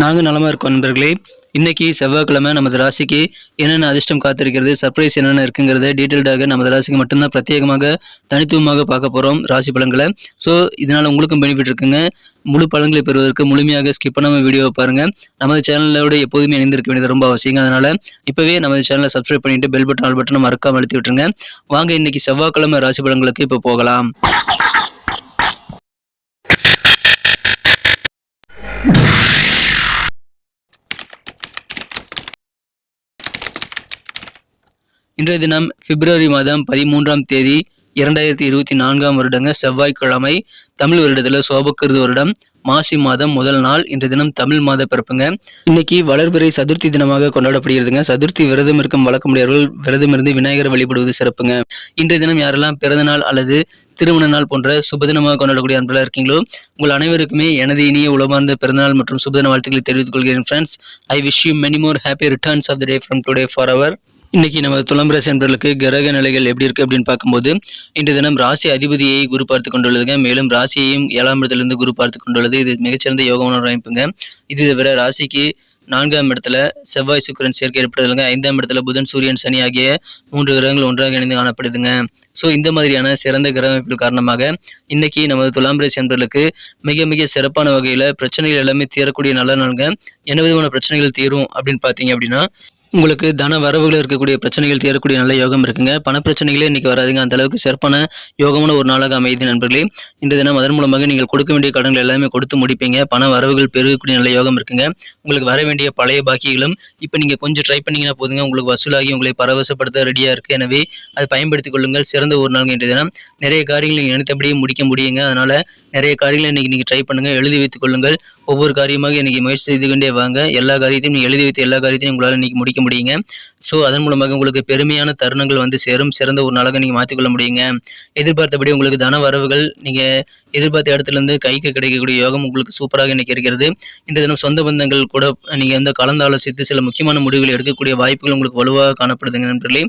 நாங்கள் நலமாக இருக்கோம் நண்பர்களே. இன்னைக்கு செவ்வாய்க்கிழமை நமது ராசிக்கு என்னென்ன அதிர்ஷ்டம் காத்திருக்கிறது சர்ப்ரைஸ் என்னென்ன இருக்குங்கிறத டீட்டெயில்டாக நமது ராசிக்கு மட்டும்தான் பிரத்யேகமாக தனித்துவமாக பார்க்க போகிறோம் ராசி பலன்களை. ஸோ இதனால் உங்களுக்கும் பெனிஃபிட் இருக்குங்க. முழு பலன்களை பெறுவதற்கு முழுமையாக ஸ்கிப் பண்ணாமல் வீடியோவை பாருங்கள் நமது சேனலோட எப்போதுமே இணைந்திருக்க வேண்டியது ரொம்ப அவசியம் அதனால் இப்போவே நமது சேனலை சப்ஸ்கிரைப் பண்ணிட்டு பெல் பட்டன் ஆல் பட்டனை மறக்காமல் அழுத்தி விட்டுருங்க. வாங்க இன்னைக்கு செவ்வாய்க்கிழமை ராசி பலன்களுக்கு இப்போ போகலாம். இன்றைய தினம் பிப்ரவரி மாதம் பதிமூன்றாம் தேதி இரண்டாயிரத்தி இருபத்தி நான்காம் வருடங்க செவ்வாய்க்கிழமை தமிழ் வருடத்துல சோபக்கிருது வருடம். மாசி மாதம் முதல் நாள் இன்றைய தினம் தமிழ் மாத பிறப்புங்க. இன்னைக்கு வளர்பிறை சதுர்த்தி தினமாக கொண்டாடப்படுகிறதுங்க. சதுர்த்தி விரதம் இருக்கும் வழக்கமுடையவர்கள் விரதம் இருந்து விநாயகர் வழிபடுவது சிறப்புங்க. இன்றைய தினம் யாரெல்லாம் பிறந்த நாள் அல்லது திருமண நாள் போன்ற சுபதினமாக கொண்டாடக்கூடிய அன்பெல்லாம் இருக்கீங்களோ உங்கள் அனைவருக்குமே எனது இனிய உளமார்ந்த பிறந்தநாள் மற்றும் சுபதின வாழ்த்துக்களை தெரிவித்துக் கொள்கிறேன் friends I wish you many more happy returns of the day from today for our இன்னைக்கு நம்ம துலாம் ராசி அன்பர்களுக்கு கிரக நிலைகள் எப்படி இருக்கு அப்படின்னு பார்க்கும்போது இன்றைய தினம் ராசி அதிபதியை குரு பார்த்து கொண்டுள்ளதுங்க. மேலும் ராசியையும் ஏழாம் இடத்திலிருந்து குரு பார்த்து கொண்டுள்ளது. இது மிகச்சிறந்த யோகமான அமைப்புங்க. இது தவிர ராசிக்கு நான்காம் இடத்துல செவ்வாய் சுக்கிரன் சேர்க்கை ஏற்படுதுங்க. ஐந்தாம் இடத்துல புதன் சூரியன் சனி ஆகிய மூன்று கிரகங்கள் ஒன்றாக இணைந்து காணப்படுதுங்க. ஸோ இந்த மாதிரியான சிறந்த கிரக அமைப்புகள் காரணமாக இன்னைக்கு நமது துலாம் ராசி அன்பர்களுக்கு மிக மிக சிறப்பான வகையில் பிரச்சனைகள் எல்லாமே தீரக்கூடிய நல்ல நாளுங்க. என்ன விதமான பிரச்சனைகள் தீரும் அப்படின்னு பார்த்தீங்க அப்படின்னா உங்களுக்கு தன வரவுகள் இருக்கக்கூடிய பிரச்சனைகள் தீரக்கூடிய நல்ல யோகம் இருக்குங்க. பண பிரச்சனைகளே இன்னைக்கு வராதுங்க. அந்த அளவுக்கு சிறப்பான யோகமான ஒரு நாளாக அமையுது நண்பர்களே. இந்த தினம் அதன் மூலமாக நீங்கள் கொடுக்க வேண்டிய கடன்கள் எல்லாமே கொடுத்து முடிப்பீங்க. பண வரவுகள் பெருகக்கூடிய நல்ல யோகம் இருக்குங்க. உங்களுக்கு வர வேண்டிய பழைய பாக்கிகளும் இப்போ நீங்கள் கொஞ்சம் ட்ரை பண்ணீங்கன்னா போதுங்க. உங்களுக்கு வசூலாகி உங்களை பரவசப்படுத்த ரெடியாக இருக்குது எனவே அதை பயன்படுத்திக் கொள்ளுங்கள். சிறந்த ஒரு நாள் இன்றைய தினம். நிறைய காரியங்கள் நீங்கள் நினைத்தபடியே முடிக்க முடியுங்க. அதனால் நிறைய காரியங்களை இன்னைக்கு நீங்கள் ட்ரை பண்ணுங்கள் எழுதி வைத்துக் கொள்ளுங்கள். ஒவ்வொரு காரியமாக இன்னைக்கு முயற்சி செய்து கொண்டே வாங்க. எல்லா காரியத்தையும் எழுதி வைத்து எல்லா காரியத்தையும் உங்களால் இன்னைக்கு முடிக்க முடியுங்க. ஸோ அதன் மூலமாக உங்களுக்கு பெருமையான தருணங்கள் வந்து சேரும். சிறந்த ஒரு நாளாக நீங்கள் மாற்றிக்கொள்ள முடியுங்க. எதிர்பார்த்தபடி உங்களுக்கு தன வரவுகள் நீங்கள் எதிர்பார்த்த இடத்துல இருந்து கைக்கு கிடைக்கக்கூடிய யோகம் உங்களுக்கு சூப்பராக இன்னைக்கு இருக்கிறது. இந்த தினம் சொந்த பந்தங்கள் கூட நீங்கள் வந்து கலந்து ஆலோசித்து சில முக்கியமான முடிவுகள் எடுக்கக்கூடிய வாய்ப்புகள் உங்களுக்கு வலுவாக காணப்படுதுங்க நண்பர்களே.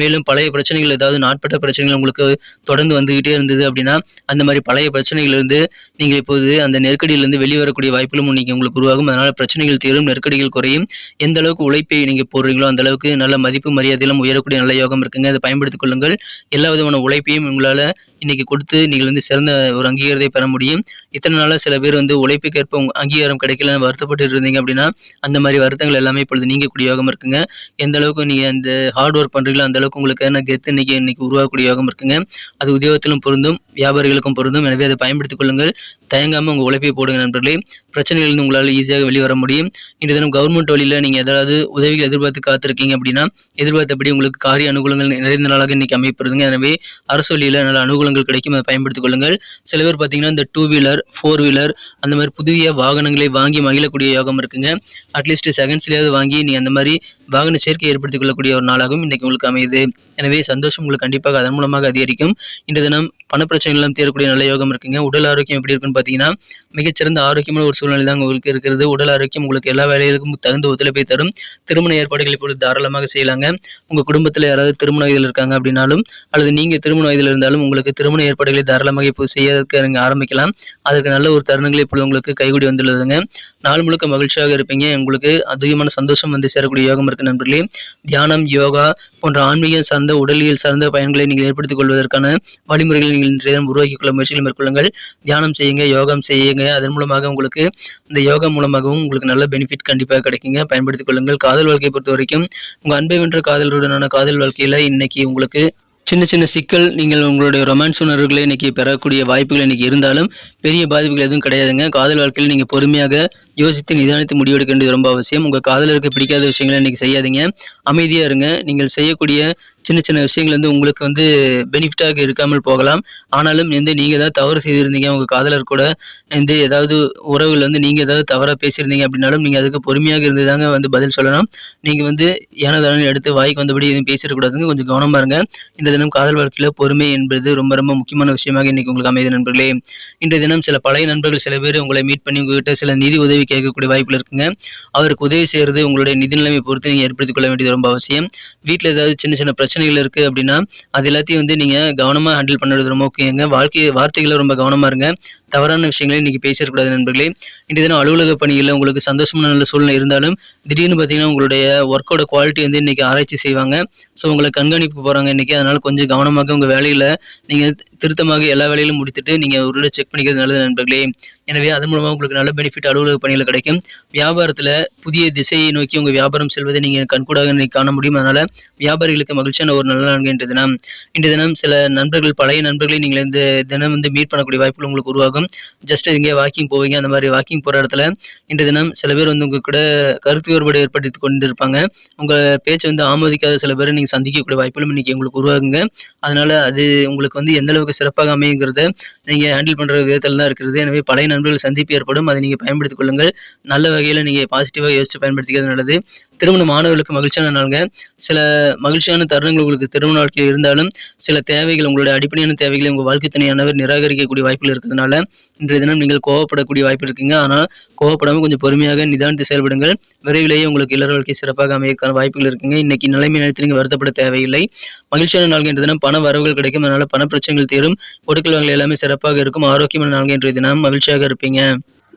மேலும் பழைய பிரச்சனைகள் ஏதாவது நாட்பட்ட பிரச்சனைகள் உங்களுக்கு தொடர்ந்து வந்துகிட்டே இருந்தது அப்படின்னா அந்த மாதிரி பழைய பிரச்சனைகள் இருந்து நீங்கள் இப்போது அந்த நெருக்கடியிலிருந்து வெளிவரக்கூடிய வாய்ப்புகளும் இன்னைக்கு உங்களுக்கு உருவாகும். அதனால பிரச்சனைகள் தீரும் நெருக்கடிகள் குறையும். எந்த அளவுக்கு உழைப்பை நீங்க போடுறீங்களோ அந்த அளவுக்கு நல்ல மதிப்பு மரியாதையிலும் உயரக்கூடிய நல்ல யோகம் இருக்குங்க. அதை பயன்படுத்திக் கொள்ளுங்கள். எல்லா விதமான உழைப்பையும் உங்களால் இன்னைக்கு கொடுத்து நீங்கள் வந்து சிறந்த ஒரு அங்கீகாரத்தை பெற முடியும். இத்தனை நாளாக சில பேர் வந்து உழைப்புக்கேற்ப உங்க அங்கீகாரம் கிடைக்கல வருத்தப்பட்டு இருந்தீங்க அப்படின்னா அந்த மாதிரி வருத்தங்கள் எல்லாமே இப்பொழுது நீங்கக்கூடிய யோகம் இருக்குங்க. எந்த அளவுக்கு நீங்கள் அந்த ஹார்ட் ஒர்க் பண்ணுறீங்களோ அந்த அளவுக்கு உங்களுக்கு என்ன கெத்து இன்னைக்கு இன்னைக்கு உருவாக்கக்கூடிய யோகம் இருக்குங்க. அது உத்தியோகத்திலும் பொருந்தும் வியாபாரிகளுக்கும் பொருந்தும். எனவே அதை பயன்படுத்திக் கொள்ளுங்கள். தயங்காமல் உங்கள் உழைப்பை போடுங்க நண்பர்களே. பிரச்சனைகளிலிருந்து உங்களால் ஈஸியாக வெளிவர முடியும். இன்றைய தினம் கவர்மெண்ட் வழியில் நீங்கள் ஏதாவது உதவிகள் எதிர்பார்த்து காத்திருக்கீங்க அப்படின்னா எதிர்பார்த்தபடி உங்களுக்கு காரிய அனுகூலங்கள் நிறைந்த நாளாக இன்னைக்கு அமைப்பிருதுங்க எனவே அரசு வழியில் நல்ல அனுகூலங்கள் கிடைக்கும். அதை பயன்படுத்திக் கொள்ளுங்கள் சில பேர் பார்த்தீங்கன்னா இந்த டூ வீலர் ஃபோர் வீலர் அந்த மாதிரி புதிய வாகனங்களை வாங்கி மகிழக்கூடிய யோகம் இருக்குங்க. அட்லீஸ்ட் செகண்ட்ஸ்லேயாவது வாங்கி நீ அந்த மாதிரி வாகன சேர்க்கை ஏற்படுத்திக் கொள்ளக்கூடிய ஒரு நாளாகவும் இன்றைக்கு உங்களுக்கு அமையுது. எனவே சந்தோஷம் உங்களுக்கு கண்டிப்பாக அதன் மூலமாக அதிகரிக்கும். இன்றைய தினம் பணப்பிரச்சனைகள் எல்லாம் தீரக்கூடிய நல்ல யோகம் இருக்குங்க. உடல் ஆரோக்கியம் எப்படி இருக்குன்னு பார்த்தீங்கன்னா மிகச்சிறந்த ஆரோக்கியமான ஒரு சூழ்நிலை தான் உங்களுக்கு இருக்கிறது. உடல் ஆரோக்கியம் உங்களுக்கு எல்லா வேலைகளுக்கும் தகுந்த ஒத்துழைப்பை தரும். திருமண ஏற்பாடுகள் இப்பொழுது தாராளமாக செய்யலாங்க. உங்கள் குடும்பத்தில் யாராவது திருமண வயதில் இருக்காங்க அப்படின்னாலும் அல்லது நீங்கள் திருமண வயதில் இருந்தாலும் உங்களுக்கு திருமண ஏற்பாடுகளை தாராளமாக இப்போ செய்யறதுக்கு நீங்கள் ஆரம்பிக்கலாம். அதற்கு நல்ல ஒரு தருணங்கள் இப்பொழுது உங்களுக்கு கைகூடி வந்துள்ளதுங்க. நாள் முழுக்க மகிழ்ச்சியாக இருப்பீங்க. உங்களுக்கு அதிகமான சந்தோஷம் வந்து சேரக்கூடிய யோகம் இருக்கு நண்பர்களே. தியானம் யோகா போன்ற ஆன்மீகம் சார்ந்த உடலியல் சார்ந்த பயன்களை நீங்கள் ஏற்படுத்திக் கொள்வதற்கான வழிமுறைகளை நீங்கள் இன்றைய உருவாக்கிக் கொள்ள முயற்சிகள் மேற்கொள்ளுங்கள். தியானம் செய்யுங்க யோகம் செய்யுங்க. அதன் மூலமாக உங்களுக்கு இந்த யோகா மூலமாகவும் உங்களுக்கு நல்ல பெனிஃபிட் கண்டிப்பாக கிடைக்குங்க. பயன்படுத்திக் கொள்ளுங்கள். காதல் வாழ்க்கையை பொறுத்த வரைக்கும் உங்கள் அன்பை வென்ற காதலருடனான காதல் வாழ்க்கையில் இன்னைக்கு உங்களுக்கு சின்ன சின்ன சிக்கல் நீங்கள் உங்களுடைய ரொமான்ஸ் உணர்வுகளை இன்னைக்கு பெறக்கூடிய வாய்ப்புகள் இன்னைக்கு இருந்தாலும் பெரிய பாதிப்புகள் எதுவும் கிடையாதுங்க. காதல் வாழ்க்கையில் நீங்கள் பொறுமையாக யோசித்து நிதானித்து முடிவெடுக்க வேண்டியது ரொம்ப அவசியம். உங்கள் காதலருக்கு பிடிக்காத விஷயங்களை இன்றைக்கி செய்யாதீங்க. அமைதியாக இருங்க. நீங்கள் செய்யக்கூடிய சின்ன சின்ன விஷயங்கள் வந்து உங்களுக்கு வந்து பெனிஃபிட்டாக இருக்காமல் போகலாம். ஆனாலும் வந்து நீங்கள் ஏதாவது தவறு செய்திருந்தீங்க உங்கள் காதலர் கூட வந்து ஏதாவது உறவுகள் வந்து நீங்கள் ஏதாவது தவறாக பேசியிருந்தீங்க அப்படின்னாலும் நீங்கள் அதுக்கு பொறுமையாக இருந்து தாங்க வந்து பதில் சொல்லணும். நீங்கள் வந்து ஏனதானு எடுத்து வாய்க்கு வந்தபடி எதுவும் பேசிடக்கூடாதுங்க. கொஞ்சம் கவனமாக இருங்க. இந்த தினம் காதல் வாழ்க்கையில் பொறுமை என்பது ரொம்ப ரொம்ப முக்கியமான விஷயமாக இன்றைக்கி உங்களுக்கு அமைதி நண்பர்களே. இன்றைய தினம் சில பழைய நண்பர்கள் சில பேர் உங்களை மீட் பண்ணி உங்ககிட்ட சில நிதி உதவி கேட்கக்கூடிய வாய்ப்பில் இருக்குங்க. அவருக்கு உதவி செய்கிறது உங்களுடைய நிதி நிலைமை பொறுத்து நீங்கள் ஏற்படுத்திக் கொள்ள வேண்டியது ரொம்ப அவசியம். வீட்டில் ஏதாவது சின்ன சின்ன பிரச்சனைகள் இருக்குது அப்படின்னா அது எல்லாத்தையும் வந்து நீங்கள் கவனமாக ஹேண்டில் பண்ணுறது ரொம்ப முக்கியங்க. வாழ்க்கை வார்த்தைகளை ரொம்ப கவனமாக இருங்க. தவறான விஷயங்களை இன்றைக்கி பேசிடக்கூடாது நண்பர்களே. இன்றைய தினம் அலுவலக பணிகளில் உங்களுக்கு சந்தோஷமான நல்ல சூழ்நிலை இருந்தாலும் திடீர்னு பார்த்தீங்கன்னா உங்களுடைய ஒர்க்கோட குவாலிட்டி வந்து இன்றைக்கி ஆராய்ச்சி செய்வாங்க. ஸோ உங்களை கண்காணிப்பு போகிறாங்க இன்றைக்கி அதனால் கொஞ்சம் கவனமாக உங்கள் வேலையில் நீங்கள் திருத்தமாக எல்லா வேலையிலும் முடித்துட்டு நீங்கள் ஒரு செக் பண்ணிக்கிறது நல்லது நண்பர்களே. எனவே அது மூலமாக உங்களுக்கு நல்ல பெனிஃபிட் அலுவலக பணிகள் கிடைக்கும். வியாபாரத்தில் புதிய திசையை நோக்கி உங்கள் வியாபாரம் செல்வதை நீங்கள் கண்கூடாக காண முடியும். அதனால் வியாபாரிகளுக்கு மகிழ்ச்சியான ஒரு நல்ல நான்கு இன்றைய தினம். இன்றைய தினம் சில நண்பர்கள் பழைய நண்பர்களை நீங்கள் இந்த தினம் வந்து மீட் பண்ணக்கூடிய வாய்ப்புகள் உங்களுக்கு உருவாகும். ஜஸ்ட் இங்கே வாக்கிங் போவீங்க. அந்த மாதிரி வாக்கிங் போகிற இடத்துல இன்றைய தினம் சில பேர் வந்து உங்கள் கூட கருத்து வேறுபாடு ஏற்படுத்தி கொண்டு இருப்பாங்க உங்கள் பேச்சை வந்து ஆமோதிக்காத சில பேரை நீங்கள் சந்திக்கக்கூடிய வாய்ப்புகளும் இன்னைக்கு உங்களுக்கு உருவாகுங்க. அதனால் அது உங்களுக்கு வந்து எந்த அளவுக்கு சிறப்பாக அமையுங்கிறது நீங்கள் ஹேண்டில் பண்ணுற விதத்தில் தான் இருக்கிறது எனவே பழைய நண்பர்கள் சந்திப்பு ஏற்படும். அதை நீங்கள் பயன்படுத்திக் கொள்ளுங்கள். நல்ல வகையில் நீங்கள் பாசிட்டிவாக யோசித்து பயன்படுத்திக்கிறது நல்லது. திருமண மாணவர்களுக்கு மகிழ்ச்சியான நாளுங்க. சில மகிழ்ச்சியான தருணங்கள் உங்களுக்கு திருமண வாழ்க்கையில் இருந்தாலும் சில தேவைகள் உங்களுடைய அடிப்படையான தேவைகளை உங்கள் வாழ்க்கை துணையானவர் நிராகரிக்கக்கூடிய வாய்ப்புகள் இருக்கிறதுனால இன்றைய தினம் நீங்கள் கோவப்படக்கூடிய வாய்ப்பு இருக்குங்க. ஆனால் கோவப்படாமல் கொஞ்சம் பொறுமையாக நிதானித்து செயல்படுங்கள். விரைவிலேயே உங்களுக்கு இல்லற வாழ்க்கை சிறப்பாக அமையக்கான வாய்ப்புகள் இருக்குங்க. இன்னைக்கு நிலைமை நினைத்து நீங்கள் வருத்தப்பட தேவையில்லை. மகிழ்ச்சியான நாள்கள் இன்றைய தினம். பண வரவுகள் கிடைக்கும். அதனால பண பிரச்சனைகள் தீரும். கொடுக்கல் வாங்கல் எல்லாமே சிறப்பாக இருக்கும். ஆரோக்கியமான நாள்கள் இன்றைய தினம். மகிழ்ச்சியாக இருப்பீங்க.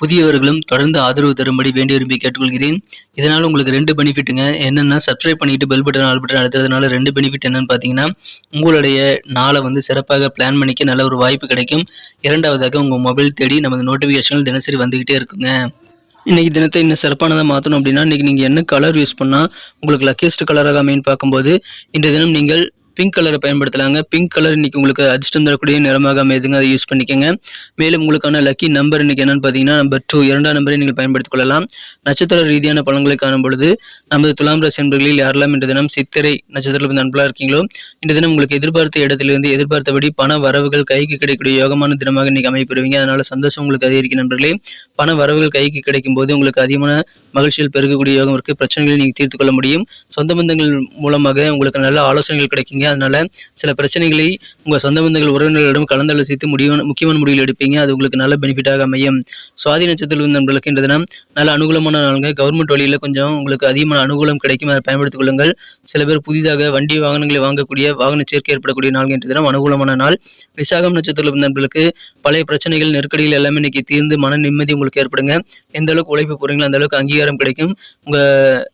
புதியவர்களும் தொடர்ந்து ஆதரவு தரும்படி வேண்டி விரும்பி கேட்டுக்கொள்கிறேன். இதனால் உங்களுக்கு ரெண்டு பெனிஃபிட்டுங்க. என்னென்னா சப்ஸ்கிரைப் பண்ணிட்டு பெல் பட்டன் ஆல் பட்டன் அழுத்துறதுனால ரெண்டு பெனிஃபிட் என்னன்னு பார்த்தீங்கன்னா உங்களுடைய நாளை வந்து சிறப்பாக பிளான் பண்ணிக்க நல்ல ஒரு வாய்ப்பு கிடைக்கும். இரண்டாவதாக உங்கள் மொபைல் தேடி நமது நோட்டிஃபிகேஷன்கள் தினசரி வந்துக்கிட்டே இருக்குங்க. இன்றைக்கி தினத்தை இன்னும் சிறப்பானதாக மாற்றணும் அப்படின்னா இன்றைக்கி நீங்கள் என்ன கலர் யூஸ் பண்ணால் உங்களுக்கு லக்கியஸ்ட் கலராக அமைன்னு பார்க்கும்போது இந்த தினம் நீங்கள் பிங்க் கலரை பயன்படுத்தலாங்க. பிங்க் கலர் இன்னைக்கு உங்களுக்கு அதிர்ஷ்டம் தரக்கூடிய நிறமாக அமைதுங்க அதை யூஸ் பண்ணிக்கோங்க. மேலும் உங்களுக்கான லக்கி நம்பர் இன்னைக்கு என்னன்னு பார்த்தீங்கன்னா நம்பர் டூ இரண்டாம் நம்பரை நீங்கள் பயன்படுத்திக் கொள்ளலாம். நட்சத்திர ரீதியான பழங்களை காணும் பொழுது நமது துலாம் ராசி என்பர்களில் யாரெல்லாம் இன்று தினம் சித்திரை நட்சத்திரத்தில் நண்பர்களாக இருக்கீங்களோ இந்த தினம் உங்களுக்கு எதிர்பார்த்த இடத்திலிருந்து எதிர்பார்த்தபடி பண வரவுகள் கைக்கு கிடைக்கக்கூடிய யோகமான தினமாக இன்னைக்கு அமைப்பெறுவீங்க அதனால சந்தோஷம் உங்களுக்கு அதிகரிக்கும் நண்பர்களே. பண வரவுகள் கைக்கு கிடைக்கும் போது உங்களுக்கு அதிகமான மகிழ்ச்சியில் பெருகக்கூடிய யோகம் இருக்கு. பிரச்சனைகளை நீங்கள் தீர்த்து கொள்ள முடியும். சொந்த பந்தங்கள் மூலமாக உங்களுக்கு நல்ல ஆலோசனைகள் கிடைக்குங்க. அதனால சில பிரச்சனைகளை உங்கள் சொந்த பந்தங்கள் உறவினர்களிடம் கலந்தாலோசித்து முடிவான முக்கியமான முடிவில் எடுப்பீங்க. அது உங்களுக்கு நல்ல பெனிஃபிட்டாக அமையும். சுவாதி நட்சத்திரம் நண்பர்களுக்கு இந்த தினம் நல்ல அனுகூலமான நாளுங்க. கவர்மெண்ட் வழியில் கொஞ்சம் உங்களுக்கு அதிகமான அனுகூலம் கிடைக்கும். அதை பயன்படுத்திக் கொள்ளுங்கள். சில பேர் புதிதாக வண்டி வாகனங்களை வாங்கக்கூடிய வாகன சேர்க்கை ஏற்படக்கூடிய நாள் என்ற தினம் அனுகூலமான நாள். விசாகம் நட்சத்திரத்தில் நண்பர்களுக்கு பழைய பிரச்சனைகள் நெருக்கடிகள் எல்லாமே இன்னைக்கு தீர்ந்து மன நிம்மதி உங்களுக்கு ஏற்படுங்க. எந்த அளவுக்கு உழைப்பு போறீங்களோ அந்த அளவுக்கு அங்கீகாரம் கிடைக்கும். உங்கள்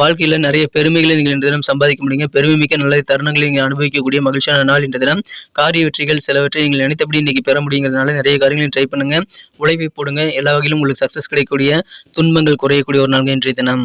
வாழ்க்கையில நிறைய பெருமைகளை நீங்கள் இன்று தினம் சம்பாதிக்க முடியுங்க. பெருமை மிக்க நல்ல தருணங்களை நீங்கள் அனுபவிக்கக்கூடிய மகிழ்ச்சியான நாள் இன்று தினம். காரிய வெற்றிகள் சிலவற்றை நீங்கள் நினைத்தபடி இன்னைக்கு பெற முடியுங்கிறதுனால நிறைய காரியங்களை ட்ரை பண்ணுங்க. உழைப்பை போடுங்க. எல்லா வகையிலும் உங்களுக்கு சக்சஸ் கிடைக்கக்கூடிய துன்பங்கள் குறையக்கூடிய ஒரு நாள் இன்றைய தினம்.